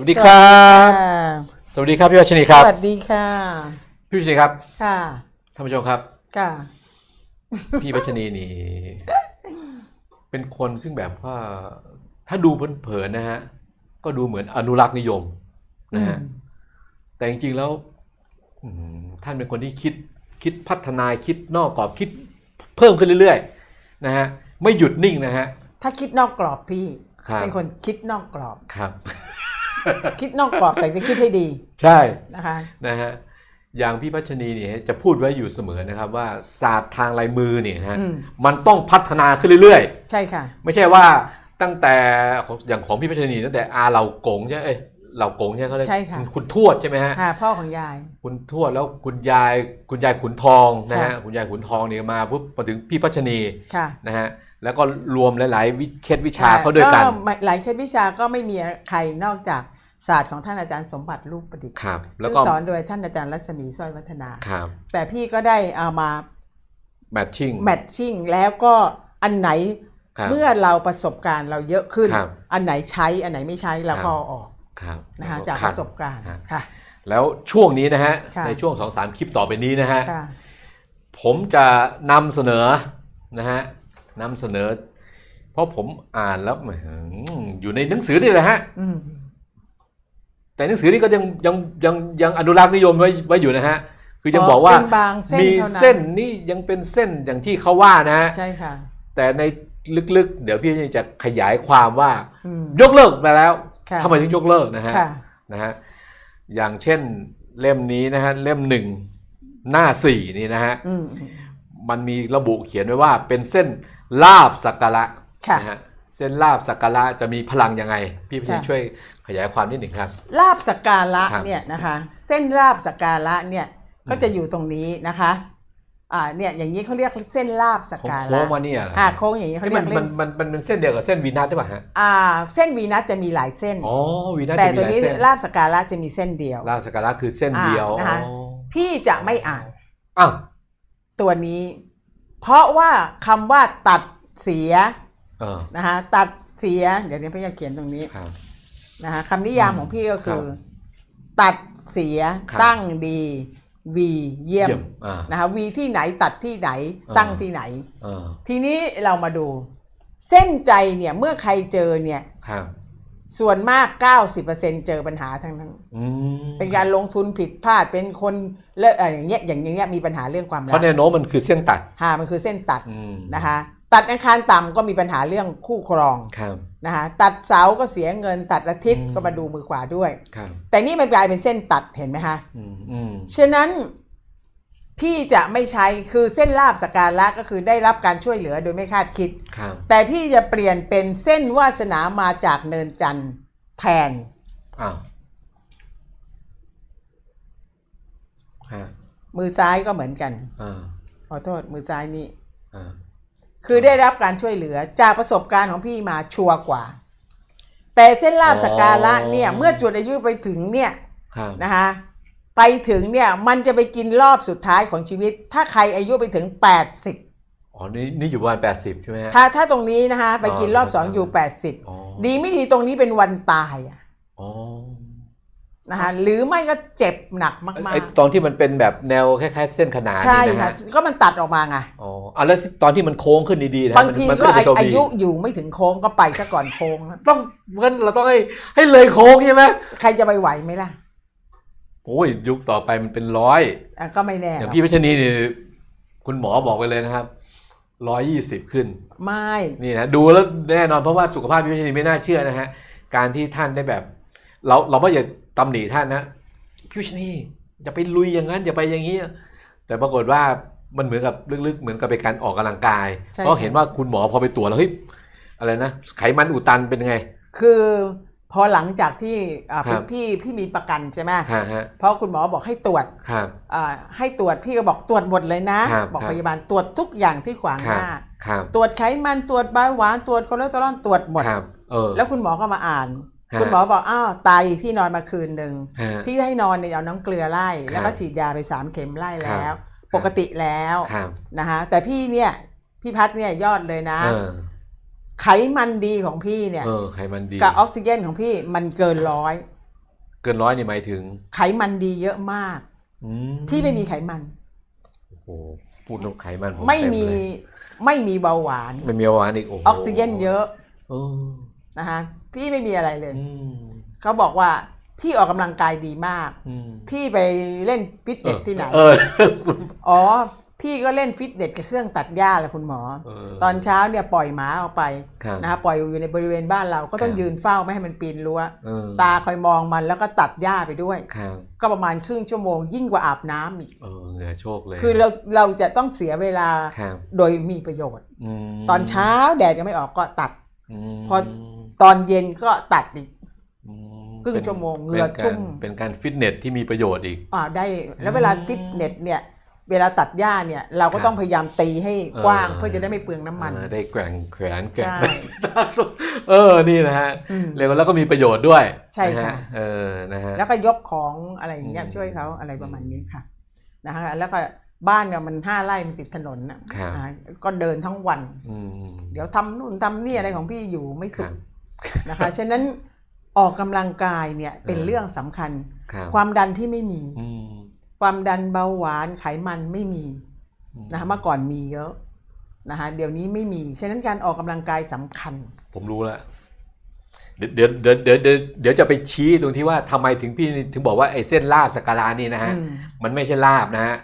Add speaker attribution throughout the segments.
Speaker 1: วัสดีครับ
Speaker 2: ค่ะ
Speaker 1: สวัสดีครับพี่วัชนีครับ
Speaker 2: สวัสดีค่ะ
Speaker 1: พี่วัชนีครับ
Speaker 2: ค่ะ
Speaker 1: ท่านผู้ชมครับ
Speaker 2: ค่ะ
Speaker 1: พี่วัชนีนี่ เป็นคนซึ่งแบบว่า ถ้าดูเผินๆนะฮะ ก็ดูเหมือนอนุรักษ์นิยมนะฮะ แต่จริงๆแล้วอืมท่านเป็นคนที่คิดคิดพัฒนาคิดนอกกรอบคิดเพิ่มขึ้นเรื่อยๆนะฮะ ไม่หยุดนิ่งนะฮะ
Speaker 2: ถ้าคิดนอกกรอบพี่
Speaker 1: ครับ
Speaker 2: เป็นคนคิดนอกกรอบ
Speaker 1: ครับ
Speaker 2: คิดนอกกรอบแต่จะคิดให้ดี
Speaker 1: ใช่
Speaker 2: นะคะ
Speaker 1: นะฮะอย่างพี่พัชนีเนี่ยจะพูดไว้อยู่เสมอนะครับว่าศาสตร์ทางลายมือเนี่ยฮะ
Speaker 2: อืม
Speaker 1: มันต้องพัฒนาขึ้นเรื่อย
Speaker 2: ใช่ค่ะ
Speaker 1: ๆไม่ใช่ว่าตั้งแต่ของอย่างของพี่พัชนีตั้งแต่อาเหล่ากงใช่เอ้ยเหล่ากงใช่เขาเรียก
Speaker 2: ใช่ค่ะ
Speaker 1: ณคุณทวดใช่ไหมฮะ
Speaker 2: ค่ะพ่อของยาย
Speaker 1: คุณทวดแล้วคุณยายคุณยายขุนทองนะฮะ
Speaker 2: ค่ะ
Speaker 1: คุณยายขุนทองเนี่ยมาปุ๊บมาถึงพี่พัชนี
Speaker 2: ค่ะ
Speaker 1: นะฮะแล้วก็รวมหลายๆวิเคล็ดวิชาเขาด้วยกัน
Speaker 2: ไม่หลายเคล็ดวิชาก็ไม่มีใครนอกจาก ศาสตร์ของท่านอาจารย์สมบัติรูปประดิษฐ์
Speaker 1: ครับแล้ว
Speaker 2: ซึ่ง
Speaker 1: ก็
Speaker 2: สอนโดยท่านอาจารย์รัศมีสร้อยวัฒนา
Speaker 1: ครับ
Speaker 2: แต่พี่ก็ได้เอามา
Speaker 1: แมทชิ่ง
Speaker 2: แมทชิ่งแล้วก็อันไหน
Speaker 1: ครับ
Speaker 2: เมื่อเราประสบการณ์เราเยอะขึ้น
Speaker 1: ครับ
Speaker 2: อันไหนใช้อันไหนไม่ใช้เราก็เอาออก
Speaker 1: ครับ
Speaker 2: นะคะจากประสบการณ์
Speaker 1: ฮะ
Speaker 2: ค่ะ
Speaker 1: แล้วช่วงนี้นะฮะ
Speaker 2: ค่ะ
Speaker 1: ในช่วงสองสามคลิปต่อไปนี้นะฮะ
Speaker 2: ค่ะ
Speaker 1: ผมจะนำเสนอนะฮะนำเสนอ เพราะผมอ่านแล้วแหมอยู่ในหนังสือนี่แหละฮะ
Speaker 2: อืม
Speaker 1: แต่หนังสือนี่ก็ยังยังยังยังอนุรักษ์นิยมไว้ไว้อยู่นะฮะ คือยังบอกว่า
Speaker 2: เป็นบางเส้น
Speaker 1: มี
Speaker 2: เท่านั้น
Speaker 1: เส้นนี่ยังเป็นเส้นอย่างที่เขาว่านะฮะ
Speaker 2: ใช่ค่ะ
Speaker 1: แต่ในลึกๆ เดี๋ยวพี่จะขยายความว่า
Speaker 2: อืม
Speaker 1: ยกเลิกไปแล้ว
Speaker 2: ค่ะ
Speaker 1: ทำไมถึงยกเลิกนะฮะ
Speaker 2: ค่ะ
Speaker 1: นะฮะอย่างเช่นเล่มนี้นะฮะเล่มหนึ่งหน้าสี่นี่นะฮะ
Speaker 2: อืม
Speaker 1: มันมีระบุเขียนไว้ว่าเป็นเส้นลาบสักการะ
Speaker 2: ค่ะ
Speaker 1: นะฮะเส้นลาบสักการะจะมีพลังยังไง พี่พี่
Speaker 2: ค่ะ
Speaker 1: ช่วย ขยายความนิดหนึ่งครับ
Speaker 2: ลาบสกการะ
Speaker 1: ครับ
Speaker 2: เนี่ยนะคะเส้นลาบสกการะเนี่ยก็จะอยู่ตรงนี้นะคะอ่าเนี่ยอย่างนี้เขาเรียกเส้นลาบสกการะ
Speaker 1: โค้งมาเนี่ยเหรอ
Speaker 2: อ่าโค้งอย่างนี้เขา
Speaker 1: นี่
Speaker 2: เรี
Speaker 1: มั
Speaker 2: ย
Speaker 1: น
Speaker 2: ก
Speaker 1: มั
Speaker 2: เล่
Speaker 1: น
Speaker 2: น
Speaker 1: มันมันเป็นเส้นเดียวกับเส้นวีนัสใช่ป่ะฮะ
Speaker 2: อ่าเส้นวีนัสจะมีหลายเส้น
Speaker 1: อ๋อวีนัส
Speaker 2: แต่
Speaker 1: จะมี
Speaker 2: ตัว
Speaker 1: หลาย
Speaker 2: นี้
Speaker 1: เส้น
Speaker 2: ลาบสกการะจะมีเส้นเดียว
Speaker 1: ลาบสักการะคือเส้นเดียว
Speaker 2: อ่านะคะ
Speaker 1: อ๋อ
Speaker 2: พี่จะไม่อ่าน
Speaker 1: อ้าว
Speaker 2: ตัวนี้ เพราะว่าคำว่าตัดเสีย
Speaker 1: เออ
Speaker 2: นะคะตัดเสีย เดี๋ยวนี้พี่จะเขียนตรงนี้
Speaker 1: ครับ
Speaker 2: นะคะคำนิยามของพี่ก็คือ
Speaker 1: ครับ
Speaker 2: ตัดเสีย
Speaker 1: ครับ
Speaker 2: ตั้งดีวีเยี่ยม
Speaker 1: อ่า
Speaker 2: นะคะวีที่ไหนตัดที่ไหน
Speaker 1: อ่า
Speaker 2: ตั้งที่ไหน
Speaker 1: เออ
Speaker 2: ทีนี้เรามาดู เส้นใจเนี่ยเมื่อใครเจอเนี่ย
Speaker 1: ครับ
Speaker 2: ส่วนมาก 90%เจอปัญหาทั้งนั้น
Speaker 1: อืม
Speaker 2: เป็นการลงทุนผิดพลาดเป็นคนเลิกเอ่ออย่างเงี้ยอย่างอย่างเงี้ยมีปัญหาเรื่องความ
Speaker 1: เพ
Speaker 2: รั
Speaker 1: ราะ
Speaker 2: ก
Speaker 1: แนวโน้มมันคือเส้นตัด
Speaker 2: หามันคือเส้นตัด
Speaker 1: อืม
Speaker 2: นะคะ ตัดอังคารต่ำก็มีปัญหาเรื่องคู่ครอง
Speaker 1: ครับ
Speaker 2: นะคะตัดเสาก็เสียเงินตัดอาทิตย์
Speaker 1: อืม
Speaker 2: ก็มาดูมือขวาด้วย
Speaker 1: ครับ
Speaker 2: แต่นี่มันกลายเป็นเส้นตัดเห็นไหมคะ
Speaker 1: อืมอืม
Speaker 2: ฉะนั้นพี่จะไม่ใช้คือเส้นลาบสกการะก็คือได้รับการช่วยเหลือโดยไม่คาดคิด
Speaker 1: ครับ
Speaker 2: แต่พี่จะเปลี่ยนเป็นเส้นวาสนามาจากเนินจันทร์แทน
Speaker 1: อ้าวฮะ
Speaker 2: มือซ้ายก็เหมือนกัน
Speaker 1: อ่า
Speaker 2: ขอโทษมือซ้ายนี่
Speaker 1: อ่า
Speaker 2: คือได้รับการช่วยเหลือจากประสบการณ์ของพี่มาชัวร์กว่า แต่เส้นลาบสกการะเนี่ยเมื่อจุดอายุไปถึงเนี่ย
Speaker 1: ครับ
Speaker 2: นะคะไปถึงเนี่ยมันจะไปกินรอบสุดท้ายของชีวิต ถ้าใครอายุไปถึง 80
Speaker 1: อ๋อ นี่นี่อยู่ประมาณแปดสิบใช่ไหมฮะ
Speaker 2: ถ้าถ้าตรงนี้นะคะ ไปกินรอบ
Speaker 1: อ๋อ
Speaker 2: สองอยู่
Speaker 1: อ๋อ
Speaker 2: 80ดีไม่ดีตรงนี้เป็นวันตายอะ
Speaker 1: อ๋อ
Speaker 2: นะคะหรือไม่ก็เจ็บหนักมา
Speaker 1: ไอ้
Speaker 2: ก
Speaker 1: ตอนที่มันเป็นแบบแนวคล้ายๆเส้นขนาน
Speaker 2: ๆใช่
Speaker 1: นี่นะ
Speaker 2: ค่ะ
Speaker 1: ฮะ
Speaker 2: ก็มันตัดออกมาไง
Speaker 1: อ๋ออะแล้วตอนที่มันโค้งขึ้นดีๆนะ
Speaker 2: บางที
Speaker 1: มัน
Speaker 2: ก็
Speaker 1: มัน
Speaker 2: อา
Speaker 1: เป็นตัว
Speaker 2: อา
Speaker 1: บี
Speaker 2: ยุอยู่ไม่ถึงโค้งก็ไปซะก่อนโค้งนะ
Speaker 1: ต้องงั้นเราต้องให้ให้เลยโค้งใช่ไหม
Speaker 2: ใครจะไปไหวไหมล่ะ
Speaker 1: โอ้ยยุคต่อไปมันเป็นร้อย
Speaker 2: อะก็ไม่แน่
Speaker 1: อ
Speaker 2: หร
Speaker 1: ย่าง
Speaker 2: อก
Speaker 1: พี่พัชนีนี่คุณหมอบอกไปเลยนะครับร้อยยี่สิบขึ้น
Speaker 2: ไม่
Speaker 1: นี่นะดูแล้วแน่นอนเพราะว่าสุขภาพพี่พัชนีไม่น่าเชื่อนะฮะการที่ท่านได้แบบ เราเราไม่อย่า ตำหนิท่านนะพี่พัชนีอย่าไปลุยอย่างนั้นอย่าไปอย่างนี้ แต่ปรากฏว่ามันเหมือนกับลึกๆ เหมือนกับเป็นการออกกำลังกาย
Speaker 2: ใช่
Speaker 1: เพราะเห็นว่าคุณหมอพอไปตรวจแล้วเฮ้ยอะไรนะไขมันอุดตันเป็นไง
Speaker 2: คือพอหลังจากที่อ่า
Speaker 1: ครับ
Speaker 2: พี่พี่มีประกันใช่ไหม
Speaker 1: ฮะฮะ
Speaker 2: เพราะคุณหมอบอกให้ตรวจ
Speaker 1: ครับ
Speaker 2: อ่าให้ตรวจพี่ก็บอกตรวจหมดเลยนะ
Speaker 1: ครับ
Speaker 2: บอก
Speaker 1: ครับ
Speaker 2: พยาบาลตรวจทุกอย่างที่ขวาง
Speaker 1: ค
Speaker 2: ห
Speaker 1: รับ
Speaker 2: น้า
Speaker 1: ครับ
Speaker 2: ตรวจไขมันตรวจเบาหวานตรวจคอเลสเตอรอลตรวจหมด
Speaker 1: ครับเออ
Speaker 2: แล้วคุณหมอก็มาอ่าน
Speaker 1: ฮะ
Speaker 2: คุณหมอบอกอ้าวไตที่นอนมาคืนหนึ่ง
Speaker 1: ฮะ
Speaker 2: ที่ให้นอนเนี่ยเอาน้ำเกลือไล่ แล้ว
Speaker 1: ครั
Speaker 2: ก็
Speaker 1: บ
Speaker 2: ฉีดยาไปสามเข็มไล่
Speaker 1: ครั
Speaker 2: แล้
Speaker 1: บ
Speaker 2: วปกติแล้ว
Speaker 1: ครับ
Speaker 2: นะคะแต่พี่เนี่ยพี่พัดเนี่ยยอดเลยนะ
Speaker 1: เออ
Speaker 2: ไขมันดีของพี่เนี่ย
Speaker 1: เออไขมันดี
Speaker 2: กับออกซิเจนของพี่มันเกินร้อย
Speaker 1: เกินร้อยนี่หมายถึง
Speaker 2: ไขมันดีเยอะมาก
Speaker 1: อื
Speaker 2: พี่ไม่มีไขมัน
Speaker 1: โอ้โหพูดถึงไขมันผ
Speaker 2: ไม่
Speaker 1: เต็
Speaker 2: มี
Speaker 1: เลย
Speaker 2: ไม่มีเบาหวาน
Speaker 1: ไม่มีเบาหวานอีกโอ้โห
Speaker 2: ออกซิเจนเยอะ
Speaker 1: เออ
Speaker 2: นะคะพี่ไม่มีอะไรเลย
Speaker 1: อืม
Speaker 2: เขาบอกว่าพี่ออกกำลังกายดีมาก
Speaker 1: อืม
Speaker 2: พี่ไปเล่นฟิตเนสที่ไหน
Speaker 1: เออ
Speaker 2: อ๋อ พี่ก็เล่นฟิตเนสกับเครื่องตัดหญ้าแหละคุณหมอ
Speaker 1: เออ
Speaker 2: ตอนเช้าเนี่ยปล่อยหมาออกไป
Speaker 1: ครับ
Speaker 2: นะคะปล่อยอยู่ในบริเวณบ้านเราก็ต้อง
Speaker 1: ครับ
Speaker 2: ยืนเฝ้าไม่ให้มันปีนรั้ว
Speaker 1: เออ
Speaker 2: ตาคอยมองมันแล้วก็ตัดหญ้าไปด้วย
Speaker 1: ครับ
Speaker 2: ก็ประมาณครึ่งชั่วโมงยิ่งกว่าอาบน้ำอีก
Speaker 1: เออเหงื่อโชคเลย
Speaker 2: คือเราเราจะต้องเสียเวลา
Speaker 1: ครับ
Speaker 2: โดยมีประโยชน์
Speaker 1: ม
Speaker 2: ตอนเช้าแดดยังไม่ออกก็ตัด
Speaker 1: ม
Speaker 2: พอ ตอนเย็นก็ตัดอีก
Speaker 1: อืม
Speaker 2: ครึ่ง
Speaker 1: เป็น
Speaker 2: ชั่วโมงเหงื่อ
Speaker 1: ป็นการ
Speaker 2: ชุ่ม
Speaker 1: เป็นการฟิตเนสที่มีประโยชน์อีก
Speaker 2: อ่าได้แล้วเวลา
Speaker 1: อืม
Speaker 2: ฟิตเนสเนี่ยเวลาตัดหญ้าเนี่ยเราก็
Speaker 1: ครับ
Speaker 2: ต้องพยายามตีให้กว้าง
Speaker 1: เออ
Speaker 2: เพื่อจะได้ไม่เปลืองน้ำมัน
Speaker 1: เออได้แกว่งแขวนแกว่ง
Speaker 2: ใช่
Speaker 1: เออนี่นะฮะ
Speaker 2: อืม
Speaker 1: เรียกว่าแล้วก็มีประโยชน์ด้วย
Speaker 2: ใช่ค่ะ
Speaker 1: นฮเออนะฮะ
Speaker 2: แล้วก็ยกของอะไรอย่างเงี้ย
Speaker 1: อืม
Speaker 2: ช่วยเขาอะไรประมาณนี้ค่ะนะคะแล้วก็บ้านเนี่ยมันห้าไร่มันติดถนนน่ะ
Speaker 1: ครับ
Speaker 2: อ่าก็เดินทั้งวัน
Speaker 1: อืม
Speaker 2: เดี๋ยวทำนู่นทำนี่อะไรของพี่อยู่ไม่
Speaker 1: ค
Speaker 2: สุ
Speaker 1: รั
Speaker 2: ข
Speaker 1: บ
Speaker 2: นะคะ ฉะนั้นออกกำลังกายเนี่ยเป็น
Speaker 1: เออ
Speaker 2: เรื่องสำคัญ
Speaker 1: ครับ
Speaker 2: ความดันที่ไม่มี
Speaker 1: อืม
Speaker 2: ความดันเบาหวานไขมันไม่มี
Speaker 1: อืม
Speaker 2: นะคะเมื่อก่อนมีเยอะนะคะเดี๋ยวนี้ไม่มี ฉะนั้นการออกกำลังกายสำคัญ
Speaker 1: ผมรู้แล้วเดี๋ยวเดี๋ยวเดี๋ยวเดี๋ยวเดี๋ยวจะไปชี้ตรงที่ว่าทำไมถึงพี่ถึงบอกว่าไอ้เส้นลาบสกการานี่นะฮะ
Speaker 2: อืม
Speaker 1: มันไม่ใช่ลาบนะฮะ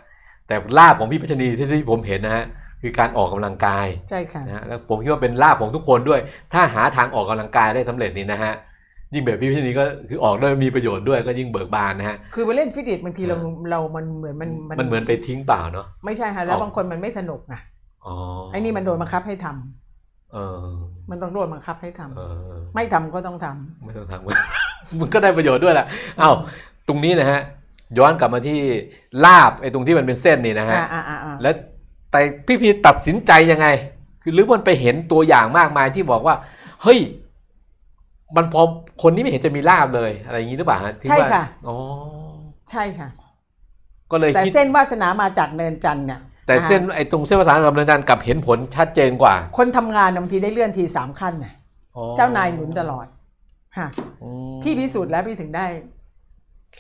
Speaker 1: แต่ลาบของพี่พัชนีที่ที่ผมเห็นนะฮะ คือการออกกำลังกาย
Speaker 2: ใช่ค่ะ
Speaker 1: นะฮะแล้วผมคิดว่าเป็นลาบของทุกคนด้วย ถ้าหาทางออกกำลังกายได้สำเร็จนี่นะฮะยิ่งแบบพี่พัชนีก็คือออกได้มีประโยชน์ด้วยก็ยิ่งเบิกบานนะฮะ
Speaker 2: คือไปเล่นฟิตเนสบางทีเราเรามันเหมือนมัน
Speaker 1: มันเหมือนไปทิ้งเปล่าเนาะ
Speaker 2: ไม่ใช่ค่ะแล้ว
Speaker 1: ออก
Speaker 2: บางคนมันไม่สนุกไง
Speaker 1: อ๋อ
Speaker 2: ไอ้นี่มันโดนบังคับให้ทำ
Speaker 1: เออ
Speaker 2: มันต้องโดนบังคับให้ทำ
Speaker 1: เออ
Speaker 2: ไม่ทำก็ต้องทำ
Speaker 1: ไม่ต้องทำมันก็ได้ประโยชน์ด้วยแหละอ้าวตรงนี้นะฮะย้อนกลับมาที่ลาบไอ้ตรงที่มันเป็นเส้นนี่นะฮะ
Speaker 2: อ่าอ่าอ่าอ่า
Speaker 1: แล้ว แต่พี่พีตัดสินใจยังไง คือหรือมันไปเห็นตัวอย่างมากมายที่บอกว่า เฮ้ย มันพอคนนี้ไม่เห็นจะมีลาบเลยอะไรอย่างนี้หรือเปล่าฮะที่
Speaker 2: ใช่
Speaker 1: ว่า
Speaker 2: ค่ะ
Speaker 1: อ๋อ
Speaker 2: ใช่ค่ะ
Speaker 1: ก็เลย
Speaker 2: แต่
Speaker 1: คิด
Speaker 2: เส้นวาสนามาจากเนินจันทร์เนี่ย
Speaker 1: แต่เส้นไอ้ตรงเส้นภาษานกับเนินจันทร์กลับเห็นผลชัดเจนกว่า
Speaker 2: คนทำงานบางทีได้เลื่อนทีสามขั้นน่ะ
Speaker 1: อ๋อ
Speaker 2: เจ้านายหนุนตลอดฮะ
Speaker 1: อืม
Speaker 2: พี่พิสูจน์แล้วพี่ถึงได้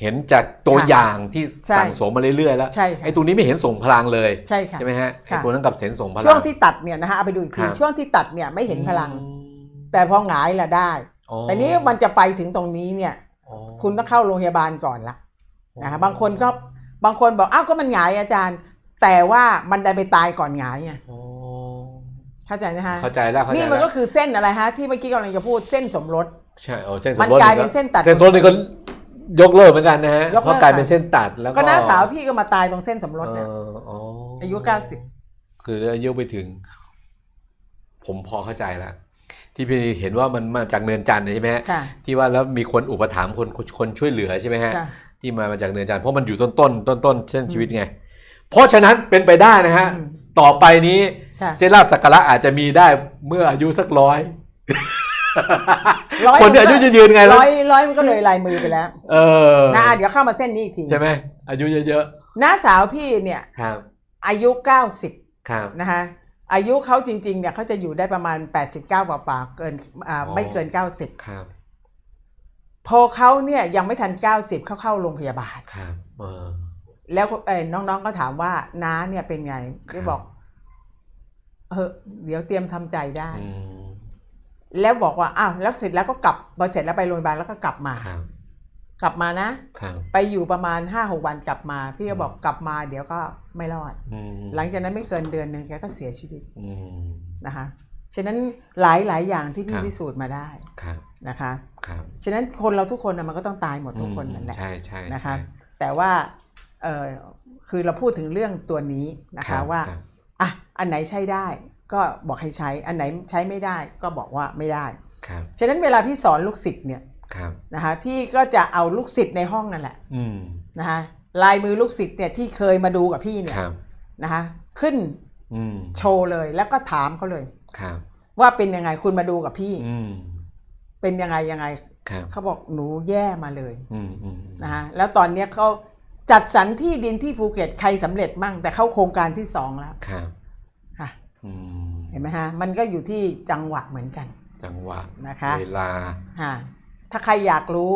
Speaker 1: เห็นจากตัว
Speaker 2: ค่ะ
Speaker 1: อย่างที่
Speaker 2: ใช่
Speaker 1: สั่งสมมาเรื่อยๆแล้ว
Speaker 2: ใช่ค่ะ
Speaker 1: ไอ้ตรงนี้ไม่เห็นส่งพลังเลย
Speaker 2: ใช่ค่ะ
Speaker 1: ใช่ไหมฮะไอ้
Speaker 2: ค่ะ
Speaker 1: ตัวนั้นกลับเห็นส่งพลัง
Speaker 2: ช่วงที่ตัดเนี่ยนะฮะเอาไปดูอีกที
Speaker 1: ครับ
Speaker 2: ช่วงที่ตัดเนี่ยไม่เห็นพลัง
Speaker 1: อืม
Speaker 2: แต่พอหงายละได้
Speaker 1: อ๋อ
Speaker 2: แต่นี้มันจะไปถึงตรงนี้เนี่ย
Speaker 1: อ๋อ
Speaker 2: คุณต้องเข้าโรงพยาบาลก่อนละนะคะบางคนก็บางคนบอกอ้าวก็มันหงายอาจารย์ แต่ว่ามันได้ไปตายก่อนหงายไง
Speaker 1: อ๋อ
Speaker 2: เข้าใจนะฮะ
Speaker 1: เข้าใจแล้วเข้าใจ
Speaker 2: นี่มัน
Speaker 1: แล้ว
Speaker 2: ก็คือเส้นอะไรฮะที่เมื่อกี้กำลังจะพูดเส้นสมรส
Speaker 1: ใช่โอ้เส้นส
Speaker 2: มัน
Speaker 1: รส
Speaker 2: กลายเป็นเส้นตัด
Speaker 1: เส้นสมรสนี่ก็ ยกเลิกเหมือนกันนะฮะ
Speaker 2: ยกเลิก
Speaker 1: เพราะกลายเป็นเส้นตัดแล้วก็
Speaker 2: ก็น้าสาวพี่ก็มาตายตรงเส้นสมรส
Speaker 1: เอ
Speaker 2: เนี่ย
Speaker 1: ออ๋อ
Speaker 2: อา
Speaker 1: อา
Speaker 2: ยุเก้าสิบ
Speaker 1: คืออายุไปถึง ผมพอเข้าใจแล้วที่พี่เห็นว่ามันมาจากเนินจันทร์ใช่ไหมฮะ
Speaker 2: ค่ะ
Speaker 1: ที่ว่าแล้วมีคนอุปถัมภ์คนคนคนช่วยเหลือใช่ไหมฮะ
Speaker 2: ค่ะ
Speaker 1: ที่มามาจากเนินจันทร์เพราะมันอยู่ต้นต้นต้นต้นๆเส้นชีวิตไง เพราะฉะนั้นเป็นไปได้นะฮะ
Speaker 2: อืม
Speaker 1: ต่อไปนี้
Speaker 2: ค่ะ
Speaker 1: เส้นลาบสักการะอาจจะมีได้เมื่ออายุสักร้อย
Speaker 2: ร้อย
Speaker 1: คนที่อายุยืนๆไงแล้ว
Speaker 2: ร้อยร้อยมันก็เลยลายมือไปแล้ว
Speaker 1: เออ
Speaker 2: นะเดี๋ยวเข้ามาเส้นนี้อีกที
Speaker 1: ใช่ไหมอายุเยอะ
Speaker 2: น้าสาวพี่เนี่ย
Speaker 1: ๆครับ
Speaker 2: อายุเก้าสิบ
Speaker 1: ครับ
Speaker 2: นะคะอายุเขาจริง ๆ เนี่ยเขาจะอยู่ได้ประมาณ 89กว่าปากเกินอ่า
Speaker 1: อ๋อ
Speaker 2: ไม่เกิน
Speaker 1: ครับ
Speaker 2: 90พอเขาเนี่ยยังไม่ทัน 90 เขาเข้าโรงพยาบาล
Speaker 1: ครับเออ
Speaker 2: แล้วเอ่อน้องๆก็ถามว่าน้าเนี่ยเป็นไงพี่บอก เออเดี๋ยวเตรียมทำใจได้
Speaker 1: อืม
Speaker 2: แล้วบอกว่าอ้าวแล้วเสร็จแล้วก็กลับพอเสร็จแล้วไปโรงพยาบาลแล้วก็กลับมา
Speaker 1: ครับ
Speaker 2: กลับมานะ
Speaker 1: ครับ
Speaker 2: ไปอยู่ประมาณห้าหกวันกลับมา พี่ก็บอกกลับมาเดี๋ยวก็ไม่รอด
Speaker 1: อืม
Speaker 2: หลังจากนั้นไม่เกินเดือนหนึ่งแกก็เสียชีวิต
Speaker 1: อืม
Speaker 2: นะคะฉะนั้นหลายหลายๆอย่างที่พี่
Speaker 1: ครับ
Speaker 2: พิสูจน์มาได้
Speaker 1: ครับ
Speaker 2: นะคะ
Speaker 1: ครับ
Speaker 2: ฉะนั้นคนเราทุกคนนะมันก็ต้องตายหมดทุกคนนั่นแหละ
Speaker 1: ใช่ใช่
Speaker 2: นะคะ
Speaker 1: ใช่
Speaker 2: แต่ว่าเออคือเราพูดถึงเรื่องตัวนี้นะ
Speaker 1: ครั
Speaker 2: คะ
Speaker 1: บ
Speaker 2: ว่า
Speaker 1: ครับ
Speaker 2: อะอันไหนใช้ได้ ก็บอกให้ใช้อันไหนใช้ไม่ได้ก็บอกว่าไม่ได้
Speaker 1: ครับ
Speaker 2: ฉะนั้นเวลาพี่สอนลูกศิษย์เนี่ย
Speaker 1: ครับ
Speaker 2: นะคะพี่ก็จะเอาลูกศิษย์ในห้องนั่นแหละ
Speaker 1: อืม
Speaker 2: นะคะลายมือลูกศิษย์เนี่ยที่เคยมาดูกับพี่เนี่ย
Speaker 1: ครับ
Speaker 2: นะคะขึ้น
Speaker 1: อืม
Speaker 2: โชว์เลยแล้วก็ถามเขาเลย
Speaker 1: ครับ
Speaker 2: ว่าเป็นยังไงคุณมาดูกับพี่
Speaker 1: อืม
Speaker 2: เป็นยังไงยังไง
Speaker 1: ครับ
Speaker 2: เขาบอกหนูแย่มาเลย
Speaker 1: อืมอืม
Speaker 2: นะฮะแล้วตอนเนี้ยเขาจัดสรรที่ดินที่ภูเก็ตใครสำเร็จมั่งแต่เข้าโครงการที่สองแล้ว
Speaker 1: ครับ
Speaker 2: ค่ะ
Speaker 1: อืม
Speaker 2: เห็นไหมฮะมันก็อยู่ที่จังหวะเหมือนกัน
Speaker 1: จังหวะ
Speaker 2: นะคะ
Speaker 1: เวลา
Speaker 2: ฮะถ้าใครอยากรู้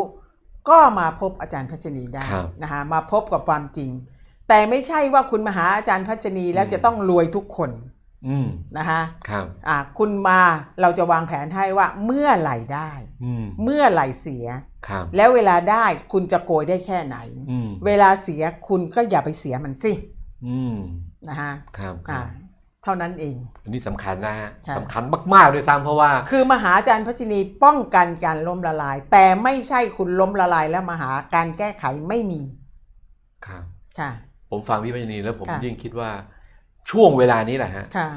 Speaker 2: ก็มาพบอาจารย์พัชนีได้
Speaker 1: ครับ
Speaker 2: นะคะมาพบกับความจริง แต่ไม่ใช่ว่าคุณมาหาอาจารย์พัชนีแล้ว
Speaker 1: อืม
Speaker 2: จะต้องรวยทุกคน
Speaker 1: อืม
Speaker 2: นะคะ
Speaker 1: ครับ
Speaker 2: อ่าคุณมาเราจะวางแผนให้ว่าเมื่อไหร่ได้
Speaker 1: อืม
Speaker 2: เมื่อไหร่เสีย
Speaker 1: ครับ
Speaker 2: แล้วเวลาได้คุณจะโกยได้แค่ไหน
Speaker 1: อืม
Speaker 2: เวลาเสียคุณก็อย่าไปเสียมันสิ
Speaker 1: อืม
Speaker 2: นะคะ
Speaker 1: ครับค
Speaker 2: อ่า
Speaker 1: รับ
Speaker 2: เท่านั้นเอง
Speaker 1: อันนี้สำคัญนะฮะ
Speaker 2: ค่ะ
Speaker 1: สำคัญมากๆด้วยซ้ำเพราะว่า
Speaker 2: คือมหาอาจารย์พัชนีป้องกันการล้มละลาย แต่ไม่ใช่คุณล้มละลายแล้วมาหาการแก้ไขไม่มี
Speaker 1: ครับ
Speaker 2: ค่ะ
Speaker 1: ผมฟังพี่ปัญญีแล้วผม
Speaker 2: ค่ะ
Speaker 1: ยิ่งคิดว่าช่วงเวลานี้แหละฮะ
Speaker 2: ค่ะ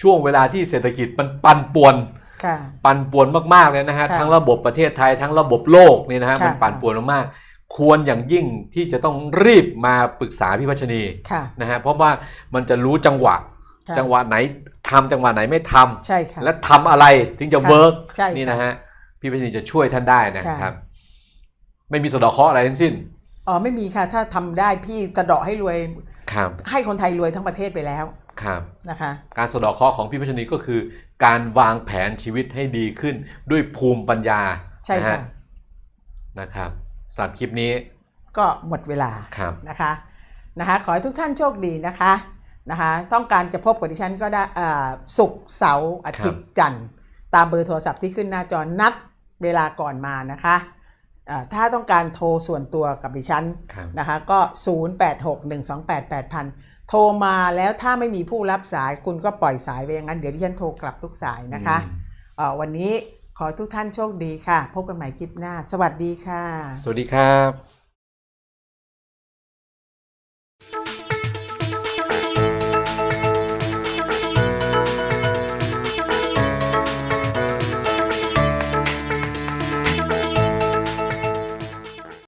Speaker 1: ช่วงเวลาที่เศรษฐกิจมันปั่นป่วน
Speaker 2: ค่ะ
Speaker 1: ปั่นป่วนมากๆเลยนะฮะ
Speaker 2: ค่ะ
Speaker 1: ทั้งระบบประเทศไทยทั้งระบบโลกนี่นะฮะ
Speaker 2: ค่ะ
Speaker 1: มันปั่นป่วนมากๆควรอย่างยิ่งที่จะต้องรีบมาปรึกษาพี่พัชนี
Speaker 2: ค่ะ
Speaker 1: นะฮะเพราะว่ามันจะรู้จังหวะ
Speaker 2: ค่ะ
Speaker 1: จังหวะไหนทำจังหวะไหนไม่ทำ
Speaker 2: ใช่ค่ะ
Speaker 1: และทำอะไรถึงจะ
Speaker 2: ค่ะ
Speaker 1: เวิร์ก
Speaker 2: ใช่ค่ะ
Speaker 1: นี่นะฮะพี่พัชนีจะช่วยท่านได้นะ
Speaker 2: ค่ะ
Speaker 1: ครับ ไม่มีสะเดอกเคราะห์อะไรทั้งสิ้น
Speaker 2: อ๋อไม่มีค่ะ ถ้าทำได้พี่สะเดาะให้รวย
Speaker 1: ครับ
Speaker 2: ให้คนไทยรวยทั้งประเทศไปแล้ว
Speaker 1: ครับ
Speaker 2: นะคะ
Speaker 1: การสะเดอกเคราะห์ของพี่พัชนีก็คือ การวางแผนชีวิตให้ดีขึ้นด้วยภูมิปัญญา
Speaker 2: ใช่
Speaker 1: นฮ
Speaker 2: ค่ะ
Speaker 1: นะครับสำหรับคลิปนี้
Speaker 2: ก็หมดเวลา
Speaker 1: ครับ
Speaker 2: นะคะนะคะ ขอให้ทุกท่านโชคดีนะคะ นะคะต้องการจะพบกับดิฉันก็ได้อ่าศุกร์เสาร์อาทิตย์จันทร์ ตามเบอร์โทรศัพท์ที่ขึ้นหน้าจอนัดเวลาก่อนมานะคะอ่าถ้าต้องการโทรส่วนตัวกับดิฉัน
Speaker 1: ครับ
Speaker 2: นะคะก็ 0861288000 โทรมาแล้วถ้าไม่มีผู้รับสายคุณก็ปล่อยสายไปอย่างนั้น เดี๋ยวดิฉันโทรกลับทุกสายนะคะ
Speaker 1: อืม
Speaker 2: เอ่อวันนี้ขอให้ทุกท่านโชคดีค่ะ พบกันใหม่คลิปหน้า สวัสดีค่ะ
Speaker 1: สวัสดีครับ